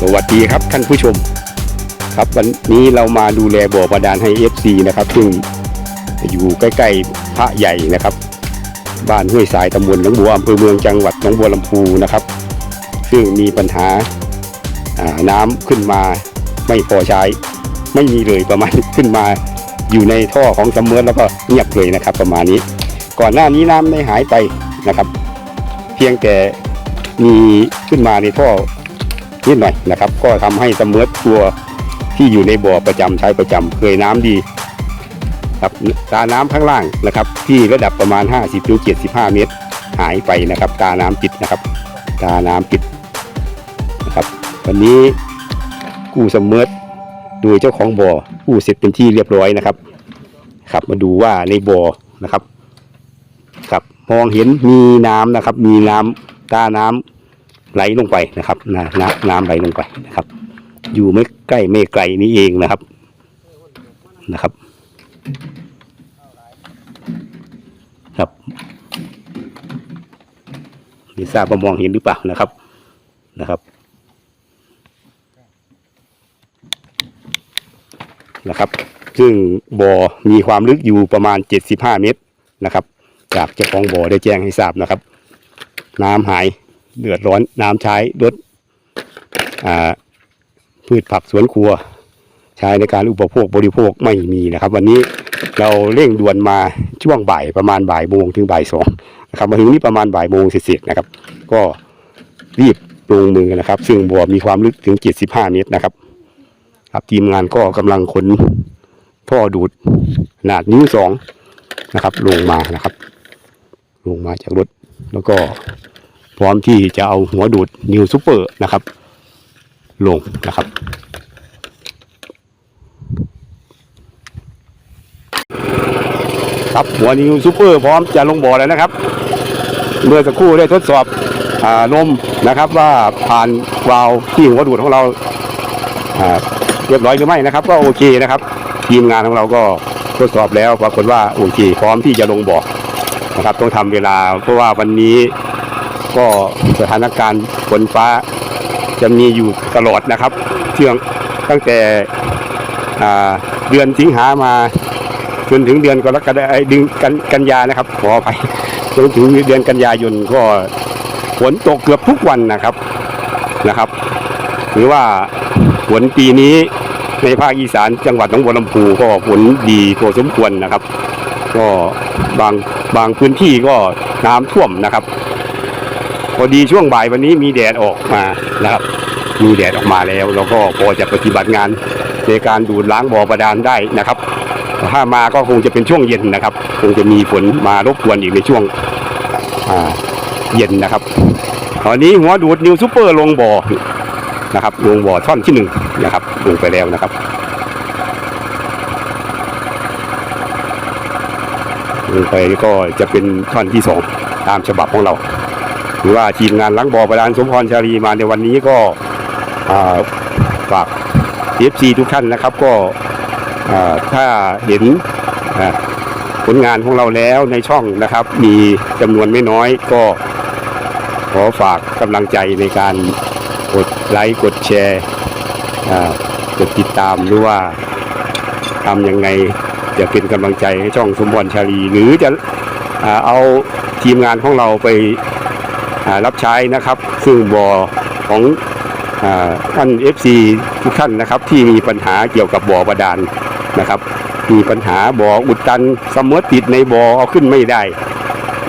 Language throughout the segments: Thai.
สวัสดีครับท่านผู้ชม ครับวันนี้เรามาดูแลบ่อบาดาลให้ FC นะครับซึ่งอยู่ใกล้ๆพระใหญ่นะครับ บ้านห้วยสายตำบลหนองบัวอำเภอเมืองจังหวัดหนองบัวลำพูนะครับ ซึ่งมีปัญหาาน้ำขึ้นมาไม่พอใช้ ไม่มีเลยประมาณขึ้นมา อยู่ในท่อของสำเมือแล้วก็เงียบเลยนะครับ ประมาณนี้ ก่อนหน้านี้น้ำได้หายไปนะครับ เพียงแต่มีขึ้นมาในท่อ นิดหน่อยนะครับ ก็ทำให้สมอตัวที่อยู่ในบ่อประจำใช้ประจำเคยน้ำดีครับตาน้ำข้างล่างนะครับ ที่ระดับประมาณ 50ถึง75 เมตร หายไปนะครับ ตาน้ำปิดนะครับ ตาน้ำปิดนะครับ วันนี้กู้เสมอโดยเจ้าของบ่อกู้เสร็จเป็นที่เรียบร้อยนะครับครับมาดูว่าในบ่อนะครับครับมองเห็นมีน้ำนะครับ มีน้ำตาน้ำ ไหลลงไปนะครับน้ำน้ำไหลลงไปนะครับ อยู่ไม่ใกล้ไม่ไกลนี้เองนะครับนะครับ ครับไม่ทราบว่ามองเห็นหรือเปล่านะครับนะครับนะครับ ซึ่งบ่อมีความลึกอยู่ประมาณ 75 เมตรนะครับ จากเจ้าของบ่อได้แจ้งให้ทราบนะครับ น้ำหาย เดือดร้อนน้ำใช้รถพืชผักสวนครัว ใช้ในการอุปโภคบริโภคไม่มีนะครับ วันนี้เราเร่งด่วนมาช่วงบ่ายประมาณบ่ายโมงถึงบ่ายสองนะครับมาถึงนี่ประมาณบ่ายโมงเสร็จนะครับ ก็รีบลงมือนะครับ ซึ่งบ่อมีความลึกถึง 75 เมตรนะครับ ครับทีมงานก็กำลังขนท่อดูดขนาดนิ้วสองนะครับ ลงมานะครับ ลงมาจากรถแล้วก็ พร้อมที่จะเอาหัวดูดนิวซูเปอร์นะครับ ลงนะครับ ครับหัวนิวซูเปอร์พร้อมจะลงบ่อแล้วนะครับ เมื่อสักครู่ได้ทดสอบอนมนะครับว่าผ่านวาล์วที่หัวดูดของเราเรียบร้อยหรือไม่นะครับ ก็โอเคนะครับ ทีมงานของเราก็ทดสอบแล้วปรากฏว่าโอเคพร้อมที่จะลงบ่อนะครับ ต้องทำเวลาเพราะว่าวันนี้ ก็สถานการณ์ฝนฟ้าจะมีอยู่ตลอดนะครับเชื่องตั้งแต่เดือนสิงหามาจนถึงเดือนกรกฎาคมดือนกันกันยานะครับขอไปจนถึงเดือนกันยายนก็ฝนตกเกือบทุกวันนะครับนะครับ หรือว่าฝนปีนี้ในภาคอีสานจังหวัดหนองบัวลำพูก็ฝนดีพอสมควรนะครับ ก็บางบางพื้นที่ก็น้ำท่วมนะครับ พอดีช่วงบ่ายวันนี้มีแดดออกมานะครับ มีแดดออกมาแล้วเราก็พอจะปฏิบัติงานในการดูดล้างบ่อบาดาลได้นะครับ ถ้ามาก็คงจะเป็นช่วงเย็นนะครับ คงจะมีฝนมารบกวนอีกในช่วงเย็นนะครับตอนนี้หัวดูดนิวซูเปอร์ลงบ่อนะครับลงบ่อท่อนที่หนึ่งนะครับลงไปแล้วนะครับลงไปก็จะเป็นท่อนที่สองตามฉบับของเรา รือว่าทีมงานล้างบ่อประดานสมพรชาลีมาในวันนี้ก็ฝากเอฟซีทุกท่านนะครับก็ถ้าเห็นผลงานของเราแล้วในช่องนะครับ มีจำนวนไม่น้อยก็ขอฝากกำลังใจในการกดไลค์กดแชร์กดติดตามหรือว่าทำยังไงจะเป็นกำลังใจให้ช่องสมบรชาลี หรือจะอ่าเอาทีมงานของเราไป รับใช้นะครับ ซึ่งบอของอ่าท่าน FC ทุกท่านนะครับ ที่มีปัญหาเกี่ยวกับบ่อบาดาลนะครับ มีปัญหาบ่ออุดตันเสมอติดในบ่อเอาขึ้นไม่ได้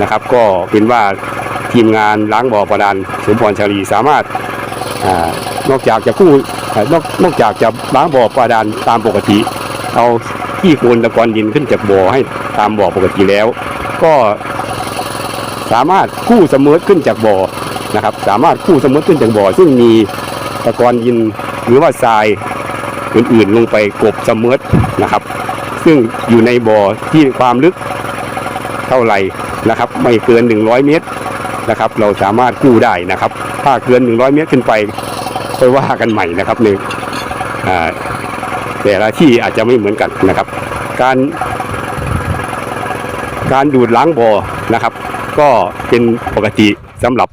นะครับ ก็เป็นว่าทีมงานล้างบ่อบาดาลสมพรชาลีสามารถอนอกจากจะกู้นอกนอกจากจะล้างบ่อบาดาลตามปกติ เอาที่โคลนตะกอนดินขึ้นจากบ่อให้ตามบ่อปกติแล้ว ก็ สามารถกู้เสมอขึ้นจากบ่อนะครับ สามารถกู้เสมอขึ้นจากบ่อ ซึ่งมีตะกอนดินหรือว่าทรายอื่นๆลงไปกบเสมอนะครับ ซึ่งอยู่ในบ่อที่ความลึกเท่าไหร่นะครับ ไม่เกิน 100 เมตรนะครับ เราสามารถกู้ได้นะครับ ถ้าเกิน 100 เมตรขึ้นไปค่อยว่ากันใหม่นะครับในอ่าแต่ละที่อาจจะไม่เหมือนกันนะครับ การ การดูดล้างบ่อนะครับ ก็เป็นปกติสำหรับ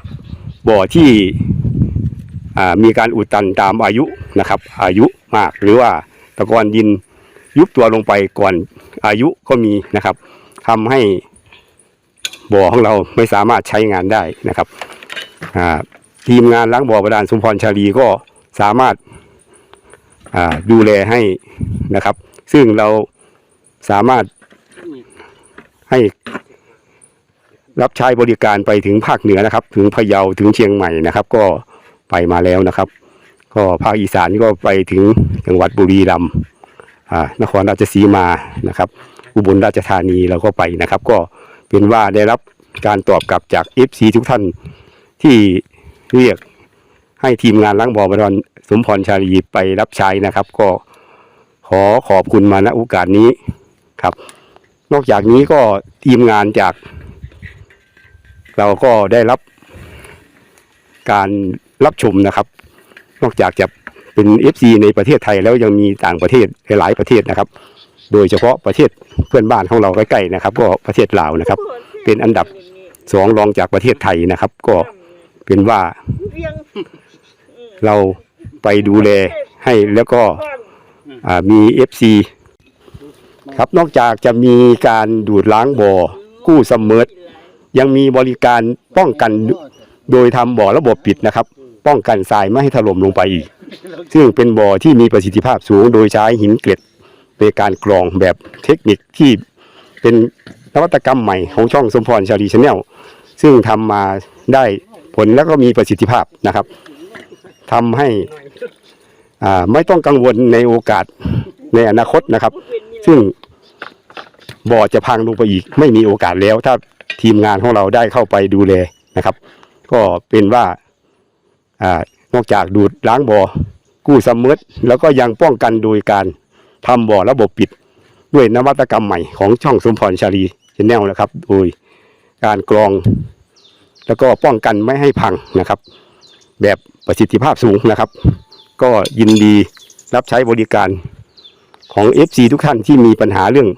บ่อที่มีการอุดตันตามอายุนะครับ อายุมากหรือว่าตะกอนดินยุบตัวลงไปก่อนอายุก็มีนะครับทำให้บ่อของเราไม่สามารถใช้งานได้นะครับทีมงานล้างบ่อบาดาลสมพรชาลีก็สามารถดูแลให้นะครับ ซึ่งเราสามารถให้ รับใช้บริการไปถึงภาคเหนือนะครับ ถึงพะเยาถึงเชียงใหม่นะครับ ก็ไปมาแล้วนะครับ ก็ภาคอีสานก็ไปถึงจังหวัดบุรีรัมย์นครราชสีมานะครับ อุบลราชธานีเราก็ไปนะครับ ก็เป็นว่าได้รับการตอบกลับจาก FC ทุกท่านที่เรียกให้ทีมงานล้างบ่อบาดาลสมพรชาลีไปรับใช้นะครับ ก็ขอขอบคุณมาณโอกาสนี้ครับ นอกจากนี้ก็ทีมงานจาก เราก็ได้รับการรับชมนะครับ นอกจากจะเป็น FC ในประเทศไทยแล้วยังมีต่างประเทศหลายประเทศนะครับ โดยเฉพาะประเทศเพื่อนบ้านของเราใกล้ๆนะครับ ก็ประเทศลาวนะครับ เป็นอันดับสองรองจากประเทศไทยนะครับ ก็เป็นว่าเราไปดูแลให้แล้วก็มี FC ครับนอกจากจะมีการดูดล้างบ่อกู้เสมอ ยังมีบริการป้องกันโดยทำบ่อระบบปิดนะครับ ป้องกันทรายไม่ให้ถล่มลงไปอีก ซึ่งเป็นบ่อที่มีประสิทธิภาพสูง โดยใช้หินเกล็ดในการกรองแบบเทคนิคที่เป็นนวัตกรรมใหม่ของช่องสมพรชาลีชาแนลซึ่งทำมาได้ผลแล้วก็มีประสิทธิภาพนะครับทำให้อ่าไม่ต้องกังวลในโอกาสในอนาคตนะครับ ซึ่งบ่อจะพังลงไปอีกไม่มีโอกาสแล้ว ถ้า ทีมงานของเราได้เข้าไปดูแลนะครับ ก็เป็นว่าอ่านอกจากดูดล้างบ่อกู้สมดแล้วก็ยังป้องกันโดยการทำบ่อระบบปิดด้วยนวัตกรรมใหม่ของช่องสมพรชาลีชแนลนะครับ โดยการกรอง แล้วก็ป้องกันไม่ให้พังนะครับ แบบประสิทธิภาพสูงนะครับ ก็ยินดีรับใช้บริการของ FC ทุกท่านที่มีปัญหาเรื่อง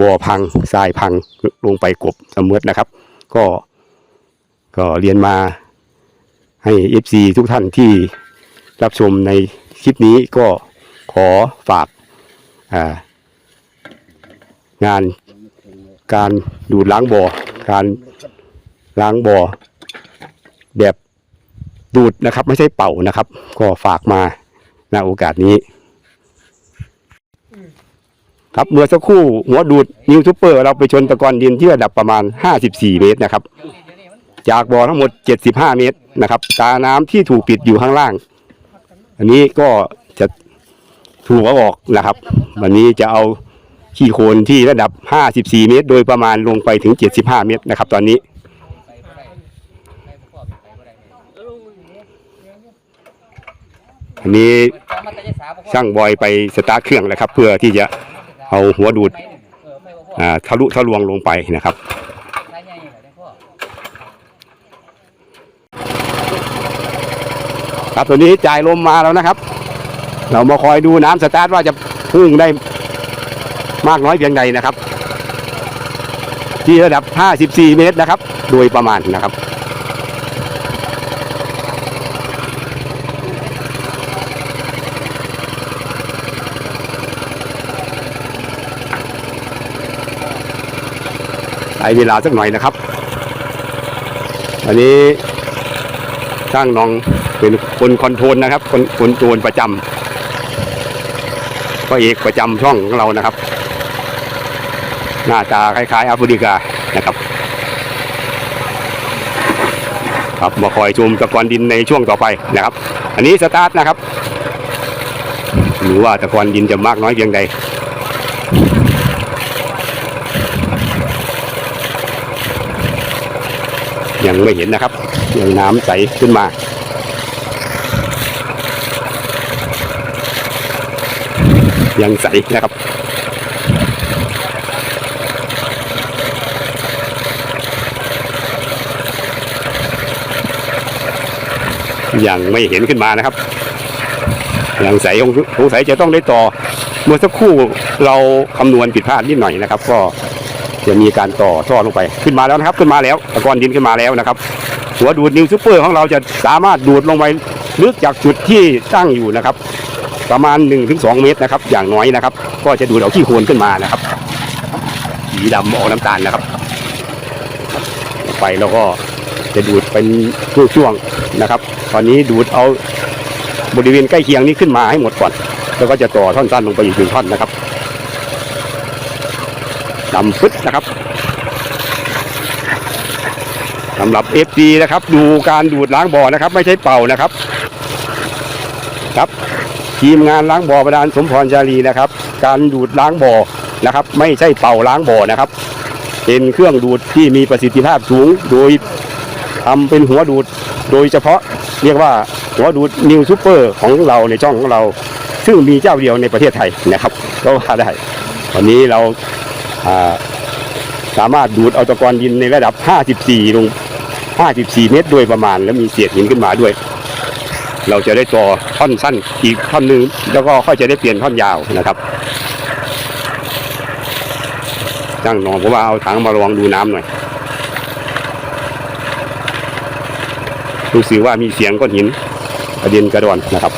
บ่อพังทรายพังลงไปกบสมมตินะครับ ก็ก็เรียนมาให้ FC ทุกท่านที่รับชมในคลิปนี้ก็ขอฝากางานการดูดล้างบ่อ การล้างบ่อแบบดูดนะครับ ไม่ใช่เป่านะครับ ก็ฝากมาในโอกาสนี้ ครับเมื่อสักครู่หัวดูดนิวทูเปอร์ เราไปชนตะกอนดินที่ระดับประมาณ 54 เมตรนะครับ จากบ่อทั้งหมด 75 เมตรนะครับ ตาน้ำที่ถูกปิดอยู่ข้างล่าง อันนี้ก็จะถูกเอาออกนะครับ วันนี้จะเอาขี้โคลนที่ระดับ 54 เมตร โดยประมาณลงไปถึง 75 เมตรนะครับ ตอนนี้อันนี้ช่างบอยไปสตาร์ทเครื่องแล้วครับ เพื่อที่จะ เอาหัวดูดอ่าทะลุทะลวงลงไปนะครับครับตัวนี้จ่ายลมมาแล้วนะครับ เรามาคอยดูน้ำสตาร์ทว่าจะพุ่งได้มากน้อยเพียงใดนะครับ ที่ระดับ 54 เมตรนะครับ โดยประมาณนะครับ ช้เวลาสักหน่อยนะครับ อันนี้ช่างน้องเป็นคนคอนโทรลนะครับ คนคนโจรประจำก็เอกประจำช่องของเรานะครับ หน้าตาคล้ายๆแอฟริกานะครับครับมาคอยชมตะกอนดินในช่วงต่อไปนะครับ อันนี้สตาร์ทนะครับหรือว่าตะกอนดินจะมากน้อยเพียงใด ยังไม่เห็นนะครับ ยังน้ำใสขึ้นมายังใสนะครับ ยังไม่เห็นขึ้นมานะครับ ยังใสสงสงสัยจะต้องได้ต่อ เมื่อสักครู่เราคำนวณผิดพลาดนิดหน่อยนะครับ ก็ จะมีการต่อท่อลงไปขึ้นมาแล้วนะครับขึ้นมาแล้วตะกอนดินขึ้นมาแล้วนะครับ หัวดูดนิวซูเปอร์ของเราจะสามารถดูดลงไปลึกจากจุดที่ตั้งอยู่นะครับ ประมาณ 1-2 เมตรนะครับ อย่างน้อยนะครับ ก็จะดูดเอาขี้โคลนขึ้นมานะครับสีดำออกน้ำตาลนะครับ ไปแล้วก็จะดูดเป็นช่วงๆนะครับ ตอนนี้ดูดเอาบริเวณใกล้เคียงนี้ขึ้นมาให้หมดก่อน แล้วก็จะต่อท่อนสั้นลงไปอีกหนึ่งท่อนนะครับ ดำฟึดนะครับสำหรับ FD นะครับ ดูการดูดล้างบ่อนะครับ ไม่ใช่เป่านะครับ ครับทีมงานล้างบ่อบาดาลสมพรชาลีนะครับ การดูดล้างบ่อนะครับ ไม่ใช่เป่าล้างบ่อนะครับ เป็นเครื่องดูดที่มีประสิทธิภาพสูง โดยทำเป็นหัวดูด โดยเฉพาะเรียกว่าหัวดูดนิวซูเปอร์ของเราในช่องของเรา ซึ่งมีเจ้าเดียวในประเทศไทยนะครับก็ว่าได้วันนี้เรา สามารถดูดเอาตะกอนดินในระดับ 54 ลง 54 เมตรโดยประมาณ แล้วมีเศษหินขึ้นมาด้วย เราจะได้ต่อท่อนสั้นอีกท่อนหนึ่งแล้วก็ค่อยจะได้เปลี่ยนท่อนยาวนะครับจ้างนองผมว่าเอาถังมาลองดูน้ำหน่อยรู้สึกว่ามีเสียงก้อนหินกระเด็นกระดอนนะครับ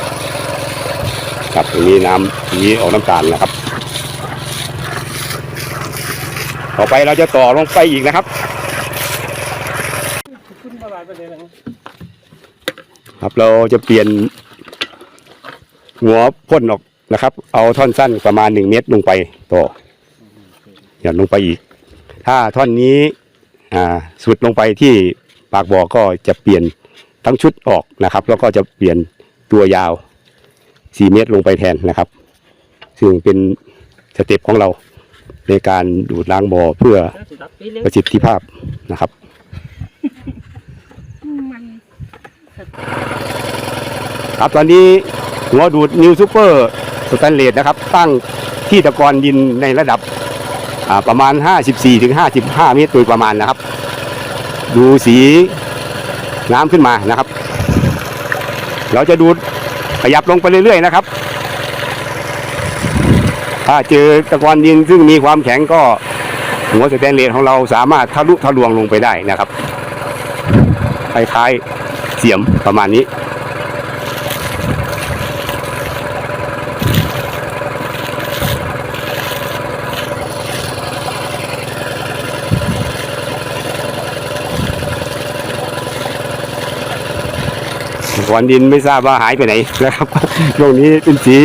ครับตรงนี้น้ำสีออกน้ำตาลนะครับ ต่อไปเราจะต่อลงไปอีกนะครับครับเราจะเปลี่ยนหัวพ่นออกนะครับ เอาท่อนสั้นประมาณหนึ่งเมตรลงไปต่อหย่อนลงไปอีก ถ้าท่อนนี้อ่าสุดลงไปที่ปากบ่อก็จะเปลี่ยนทั้งชุดออกนะครับ แล้วก็จะเปลี่ยนตัวยาวสี่เมตรลงไปแทนนะครับ ซึ่งเป็นสเต็ปของเรา ในการดูดล้างบ่อเพื่อประสิทธิภาพนะครับครับตอนนี้หัวดูดนิวซูเปอร์สแตนเลสนะครับ ตั้งที่ตะกอนดินในระดับประมาณ 54ถึง55 เมตรโดยประมาณนะครับ ดูสีน้ำขึ้นมานะครับ เราจะดูดขยับลงไปเรื่อยๆนะครับ ถ้าเจอตะกอนดินซึ่งมีความแข็งก็หัวสแตนเลสของเราสามารถทะลุทะลวงลงไปได้นะครับคล้ายๆเสียมประมาณนี้ ก่อนดินไม่ทราบว่าหายไปไหนนะครับช่วงนี้เป็นสี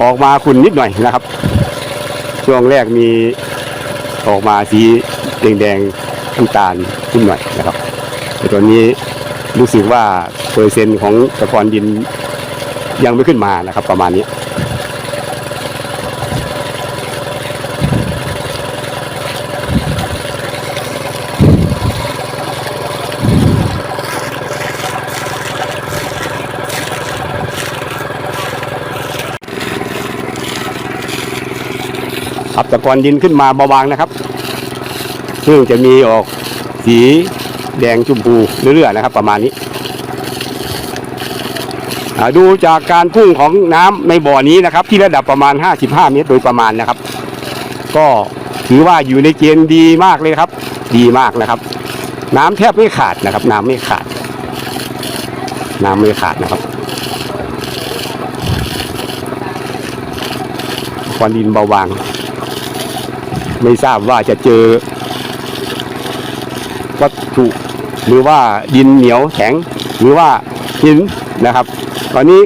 ออกมาขุ่นนิดหน่อยนะครับ ช่วงแรกมีออกมาสีแดงๆน้ำตาลขึ้นหน่อยนะครับแต่ตอนนี้รู้สึกว่าเปอร์เซ็นต์ของตะกอนดินยังไม่ขึ้นมานะครับ ประมาณนี้ ครับตะกอนดินขึ้นมาเบาบางนะครับซึ่งจะมีออกสีแดงชมพูเรื่อยๆนะครับ ประมาณนี้ดูจากการพุ่งของน้ำในบ่อนี้นะครับ ที่ระดับประมาณ 55 เมตรโดยประมาณนะครับ ก็ถือว่าอยู่ในเกณฑ์ดีมากเลยครับ ดีมากนะครับ น้ำแทบไม่ขาดนะครับ น้ำไม่ขาด น้ำไม่ขาดนะครับควันดินเบาบาง ไม่ทราบว่าจะเจอ วัตถุหรือว่าดินเหนียวแข็ง หรือว่าหินนะครับ ตอนนี้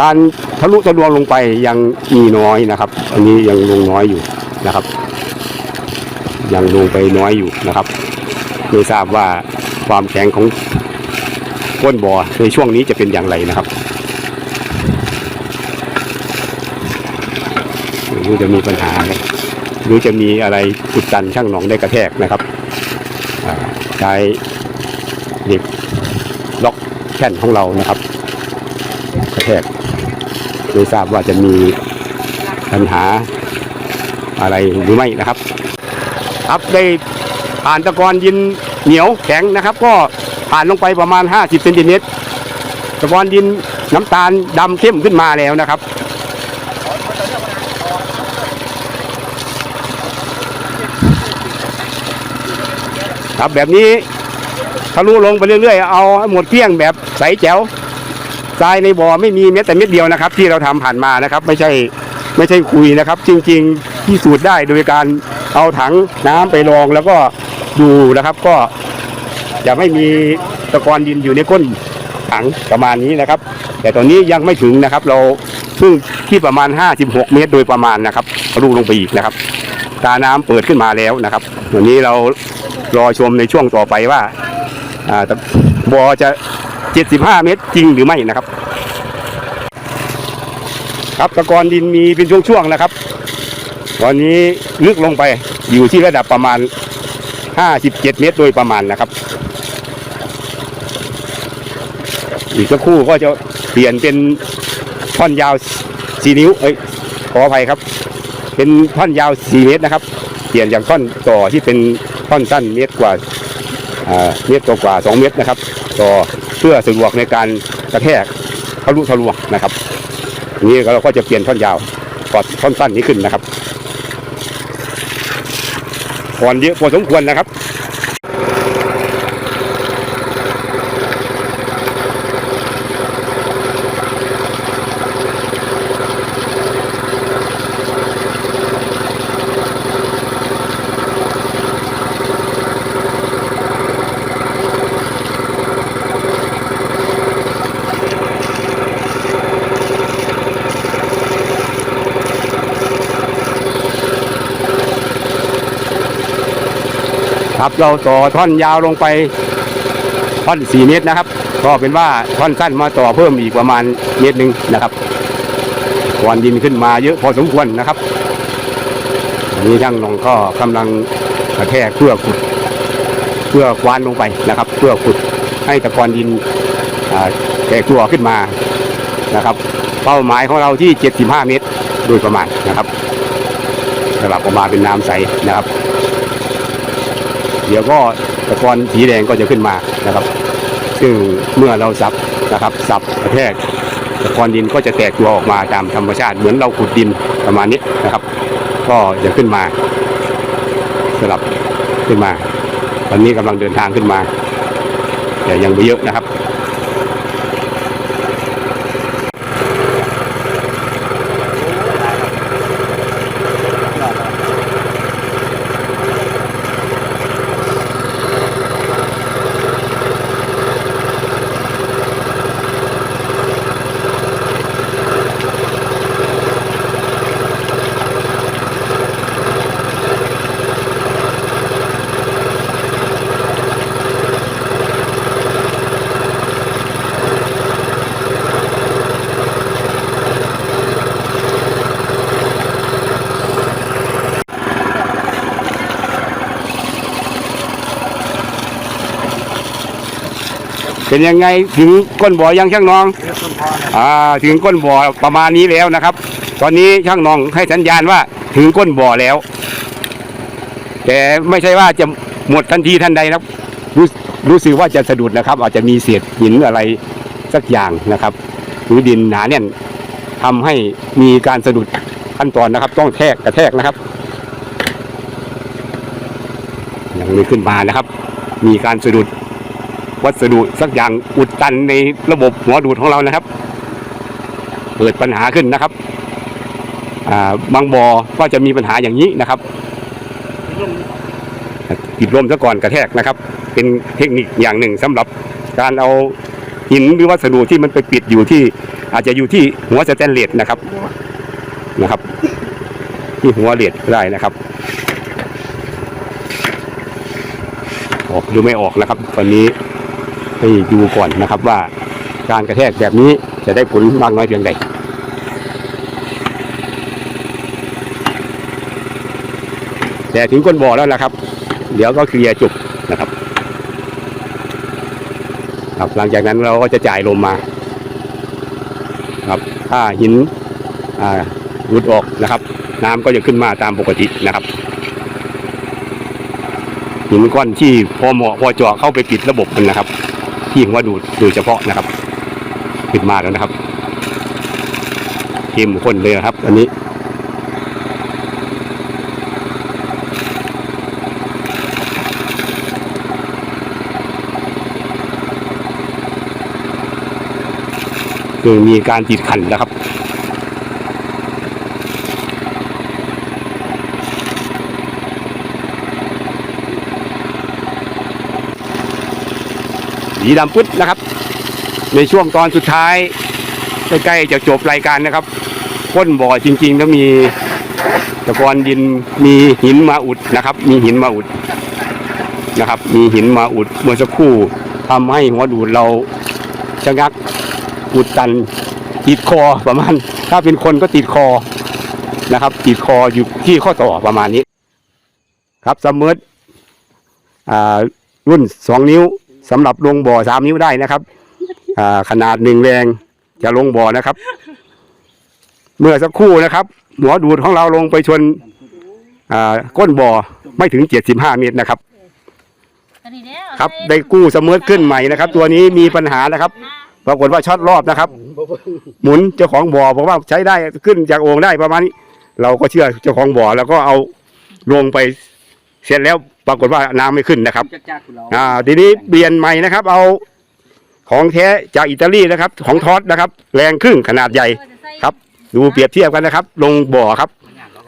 การทะลุทะลวงลงไปยังมีน้อยนะครับ อันนี้ยังลงน้อยอยู่นะครับ ยังลงไปน้อยอยู่นะครับไม่ทราบว่าความแข็งของก้นบ่อในช่วงนี้จะเป็นอย่างไรนะครับ รือจะมีปัญหาครับหรือจะมีอะไรอุดตันช่างหนองได้กระแทกนะครับใช้ด็กล็อกแค่นของเรานะครับ กระแทกไม่ทราบว่าจะมีปัญหาอะไรหรือไม่นะครับ ครับได้ผ่านตะกอนดินเหนียวแข็งนะครับ ก็ผ่านลงไปประมาณ 50เซนติเมตรตะกอนดินน้ำตาลดำเข้มขึ้นมาแล้วนะครับ ครับแบบนี้ทะลุลงไปเรื่อยๆ เอาหมดเกลี้ยงแบบใสแจ๋วทรายในบ่อไม่มีเม็ดแต่เม็ดเดียวนะครับ ที่เราทำผ่านมานะครับ ไม่ใช่ไม่ใช่คุยนะครับ จริงๆที่สูตรได้โดยการเอาถังน้ำไปรองแล้วก็ดูนะครับก็จะไม่มีตะกอนดินอยู่ในก้นถังประมาณนี้นะครับ แต่ตอนนี้ยังไม่ถึงนะครับ เราเพิ่งที่ประมาณ 56 เมตรโดยประมาณนะครับทะลุลงไปอีกนะครับตาน้ำเปิดขึ้นมาแล้วนะครับวันนี้เรา รอชมในช่วงต่อไปว่าอ่าบอจะ 75 เมตรจริงหรือไม่นะครับ ครับตะกอนดินมีเป็นช่วงๆนะครับ ตอนนี้ลึกลงไปอยู่ที่ระดับประมาณ 57 เมตรโดยประมาณนะครับ อีกสักครู่ก็จะเปลี่ยนเป็นท่อนยาว4นิ้ว เอ้ยขออภัยครับ เป็นท่อนยาว 4 เมตรนะครับ เปลี่ยนจากท่อนต่อที่เป็น ท่อนสั้นเมตรกว่าเมตรกว่าๆ2เมตรนะครับต่อเพื่อสะดวกในการกระแทกทะลุทะลวงนะครับนี้เราก็จะเปลี่ยนท่อนยาวกอดท่อนสั้นนี้ขึ้นนะครับก่อนเยอะพอสมควรนะครับ ครับ เราต่อท่อนยาวลงไปท่อน 4 เมตรนะครับ ก็เป็นว่าท่อนสั้นมาต่อเพิ่มอีกประมาณเมตรหนึ่งนะครับก่อนดินขึ้นมาเยอะพอสมควรนะครับอันนี้ช่างนองก็กำลังกระแทกเพื่อขุด เพื่อควานลงไปนะครับ เพื่อขุดให้ตะกอนดินอ่าแตกตัวขึ้นมานะครับ เป้าหมายของเราที่ 75 เมตรโดยประมาณนะครับสลับออกมาเป็นน้ำใสนะครับ ดี๋ยวก็ตะกอนสีแดงก็จะขึ้นมานะครับ ซึ่งเมื่อเราสับนะครับสับกระแทกตะกอนดินก็จะแตกตัวออกมาตามธรรมชาติเหมือนเราขุดดินประมาณนี้นะครับ ก็จะขึ้นมาสลับขึ้นมา ตอนนี้กำลังเดินทางขึ้นมา แต่ยังไม่เยอะนะครับ เป็นยังไงถึงก้นบ่อยังช่างน้องอ่าถึงก้นบ่อประมาณนี้แล้วนะครับ ตอนนี้ช่างน้องให้สัญญาณว่าถึงก้นบ่อแล้ว แต่ไม่ใช่ว่าจะหมดทันทีทันใดนะครับรู้รู้สึกว่าจะสะดุดนะครับ อาจจะมีเศษหินอะไรสักอย่างนะครับหรือดินหนาแน่นทำให้มีการสะดุดขั้นตอนนะครับ ต้องแทกกระแทกนะครับยังไม่ขึ้นมานะครับ มีการสะดุด วัสดุสักอย่างอุดตันในระบบหัวดูดของเรานะครับ เกิดปัญหาขึ้นนะครับบางบ่อก็จะมีปัญหาอย่างนี้นะครับปิดลมซะก่อนกระแทกนะครับ เป็นเทคนิคอย่างหนึ่งสำหรับการเอาหินหรือวัสดุที่มันไปปิดอยู่ที่อาจจะอยู่ที่หัวสแตนเลสนะครับนะครับ ที่หัวเลดได้นะครับออกหรือไม่ออกนะครับ ตอนนี้ ให้ดูก่อนนะครับว่าการกระแทกแบบนี้จะได้ผลมากน้อยเพียงใดแต่ถึงก้นบ่อแล้วนะครับ เดี๋ยวก็เคลียร์จุกนะครับ ครับหลังจากนั้นเราก็จะจ่ายลมมา ครับ ถ้าหินหลุดออกนะครับ น้ำก็จะขึ้นมาตามปกตินะครับหินก้อนที่พอเหมาะพอเจาะเข้าไปปิดระบบมันนะครับ ที่ว่าดูดูเฉพาะนะครับขึ้นมาแล้วนะครับเข้มข้นเลยนะครับ อันนี้คือมีการติดขันนะครับ สีดำปึ๊ดนะครับ ในช่วงตอนสุดท้ายใกล้ๆจะจบรายการนะครับก้นบ่อจริงๆแล้วมีตะกอนดินมีหินมาอุดนะครับ มีหินมาอุดนะครับ มีหินมาอุดเมื่อสักครู่ทำให้หัวดูดเราชะงักอุดตันติดคอประมาณ ถ้าเป็นคนก็ติดคอนะครับ ติดคออยู่ที่ข้อต่อประมาณนี้ ครับสมมติอ่ารุ่นสองนิ้ว สำหรับลงบ่อสามนิ้วได้นะครับอ่าขนาดหนึ่งแรงจะลงบ่อนะครับ เมื่อสักครู่นะครับ หัวดูดของเราลงไปชนอ่าก้นบ่อไม่ถึงเจ็ดสิบห้าเมตรนะครับ ครับได้กู้เสมอขึ้นใหม่นะครับ ตัวนี้มีปัญหานะครับปรากฏว่าช็อตรอบนะครับ หมุนเจ้าของบ่อบอกว่าใช้ได้ขึ้นจากโอ่งได้ประมาณนี้ เราก็เชื่อเจ้าของบ่อแล้วก็เอาลงไปเสร็จแล้ว ปรากฏว่าน้ำไม่ขึ้นนะครับจากคุณเราอ่าทีนี้เปลี่ยนใหม่นะครับ เอาของแท้จากอิตาลีนะครับ ของทอสนะครับ แรงครึ่งขนาดใหญ่ครับ ดูเปรียบเทียบกันนะครับ ลงบ่อครับ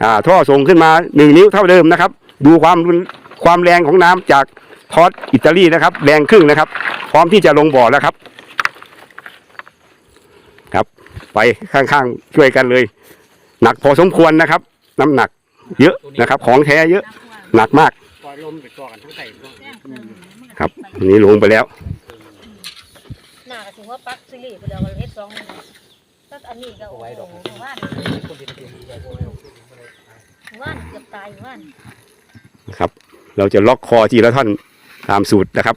อ่าท่อส่งขึ้นมาหนึ่งนิ้วเท่าเดิมนะครับ ดูความรุนความแรงของน้ำจากทอสอิตาลีนะครับ แรงครึ่งนะครับ พร้อมที่จะลงบ่อแล้วครับ ครับ ไปข้างๆช่วยกันเลย หนักพอสมควรนะครับ น้ำหนัก เยอะนะครับ ของแท้เยอะ หนักมากป ล่อยลมไปก่อนทั้งไก่ครับอันนี้ลงไปแล้ว หน้าก็ถือว่าปักซิลี่ไปแล้วก็เฮ็ดสองนี่ตักอันนี้ก็โอ้โหว่านว่านเกือบตายว่านครับ เราจะล็อกคอทีละท่อนตามสูตรนะครับ